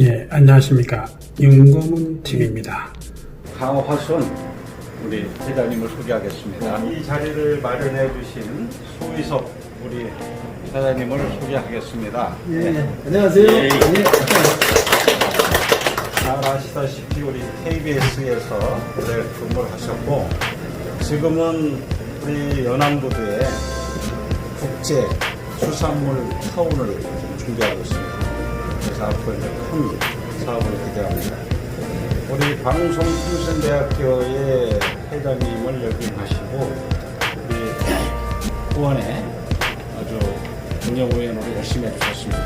예, 안녕하십니까. 윤고문 TV입니다. 강화순 우리 회장님을 소개하겠습니다. 이 자리를 마련해 주신 소희섭 우리 회장님을 소개하겠습니다. 네. 안녕하세요. 예, 예. 네. 잘 아시다시피 우리 KBS에서 오래 근무를 하셨고 지금은 우리 연안부두에 국제 수산물 타운을 준비하고 있습니다. 그래서 앞으로 이제 큰 사업을 기대합니다. 우리 방송통신대학교의 회장님을 역임하시고 우리 후원에 아주 운영위원으로 열심히 해주셨습니다.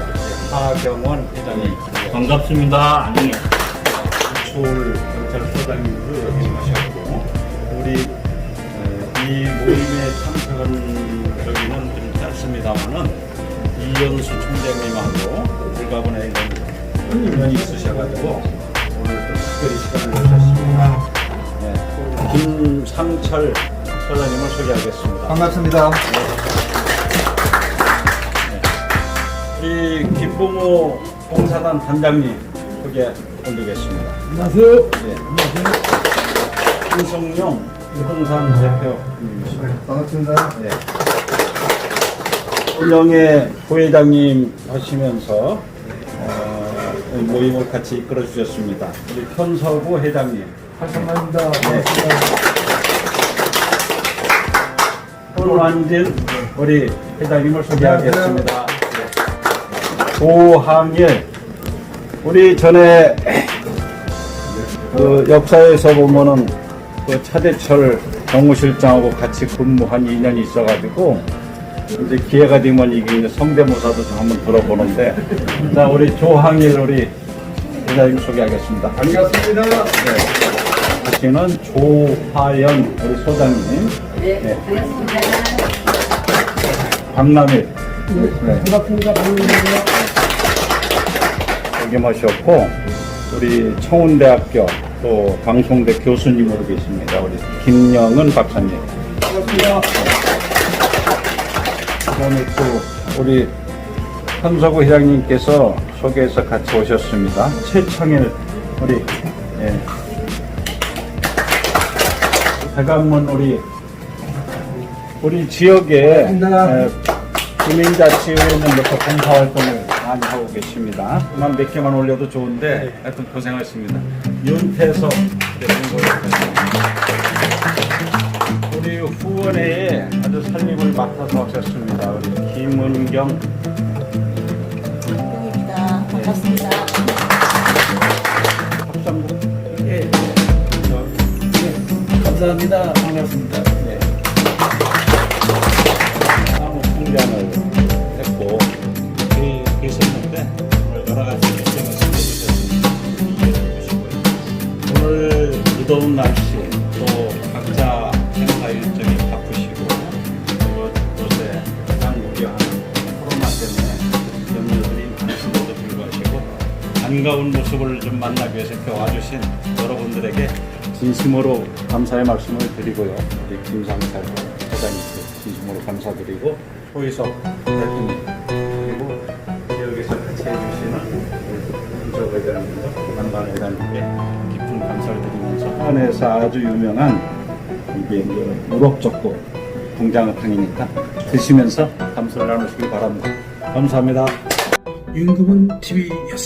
하경원 회장님 반갑습니다. 안녕히 서울 경찰서장님으로 역임하셨고 우리 에, 이 모임에 참석한 저기는 좀 짧습니다만은 이현수 총장님하고 불가분에 있는 인연이 있으셔가지고 오늘 또 특별히 시간을 내주셨습니다. 네, 김상철 서장님을 소개하겠습니다. 반갑습니다. 이 김봉호 봉사단 단장님 소개 올리겠습니다. 안녕하세요. 네. 한성용 유동산 대표님이십니다. 반갑습니다. 네. 운영의 부회장님 하시면서 어, 이 모임을 같이 이끌어 주셨습니다. 우리 현서구 회장님, 반갑습니다. 네. 손완진 우리 회장님을 소개하겠습니다. 네. 고항일 우리 전에 그 역사에서 보면은 그 차대철 정무실장하고 같이 근무한 인연이 있어가지고 이제 기회가 되면 이게 이제 성대모사도 좀 한번 들어보는데 자 우리 조항일 우리 회장님 소개하겠습니다. 반갑습니다. 하시는 조화연 우리 소장님 네, 네. 반갑습니다. 박남일 네. 반갑습니다. 반갑습니다. 여기 모셨고 우리 청운대학교 또 방송대 교수님으로 계십니다. 우리 김영은 박사님. 반갑습니다. 그다음에 또 우리 현석우 회장님께서 소개해서 같이 오셨습니다. 최창일 우리 예. 대감문 우리 우리 지역에. 예, 주민자치회는부터 봉사활동을 많이 하고 계십니다. 그만 몇 개만 올려도 좋은데 하여튼 고생하셨습니다. 윤태석 우리 후원회에 아주 살림을 맡아서 하셨습니다. 우리 김은경 입니다 반갑습니다. 합산부 예. 저, 감사합니다. 반갑습니다. 네. 사무 통장을 했고 그, 계셨는데 오늘 여러 가지 결정을 해주셨습니다. 오늘 무더운 날씨 반가운 모습을 좀 만나기 위해서 이렇게 와주신 여러분들에게 진심으로 감사의 말씀을 드리고요. 우리 김상철 회장님께 진심으로 감사드리고 호의석 대표님 그리고 지역에서 같이 해주시는 우리 회장님과 만반 회장님께 깊은 감사를 드리면서 한에서 아주 유명한 이게 이제 무럭젓고 동장어탕이니까 드시면서 감사를 나누시기 바랍니다. 감사합니다. 윤고문 TV였습니다.